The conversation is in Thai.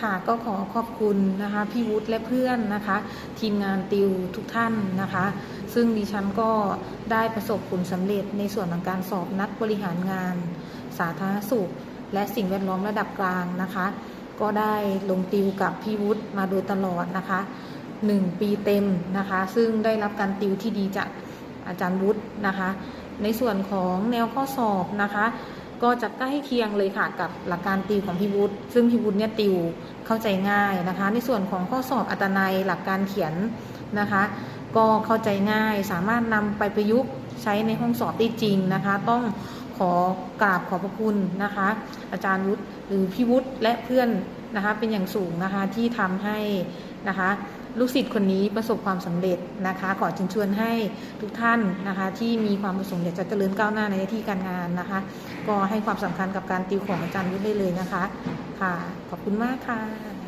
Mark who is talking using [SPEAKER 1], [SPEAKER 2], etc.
[SPEAKER 1] ค่ะก็ขอขอบคุณนะคะพี่วุฒิและเพื่อนนะคะ ทีมงานติวทุกท่านนะคะ ซึ่งดิฉันก็ได้ประสบผลสำเร็จในส่วนของการสอบนักบริหารงาน สาธารณสุข และสิ่งแวดล้อมระดับกลางนะคะ ก็ได้ลงติวกับพี่วุฒิมาโดยตลอดนะคะ1ปีเต็มนะคะ ซึ่งได้รับการติวที่ดีจากอาจารย์วุฒินะคะ ในส่วนของแนวข้อสอบนะคะ ก็จะใกล้เคียงเลยค่ะกับหลักการติวของพี่วุฒิซึ่งพี่วุฒิเนี่ยติวเข้าใจง่ายนะคะ ในส่วนของข้อสอบอัตนัยหลักการเขียนนะคะ ก็เข้าใจง่ายสามารถนำไปประยุกต์ใช้ในห้องสอบได้จริงนะคะ ต้องขอกราบขอบพระคุณนะคะ อาจารย์วุฒิหรือพี่วุฒิและเพื่อนนะคะเป็นอย่างสูงนะคะที่ทำให้ นะคะ ลูกศิษย์คนนี้ประสบความสำเร็จนะคะ ขอเชิญชวนให้ทุกท่านนะคะ ที่มีความประสงค์อยากจะเจริญก้าวหน้าในหน้าที่การงานนะคะ ก็ให้ความสำคัญกับการติวของอาจารย์วุฒิได้เลยนะคะ ค่ะ ขอบคุณมากค่ะ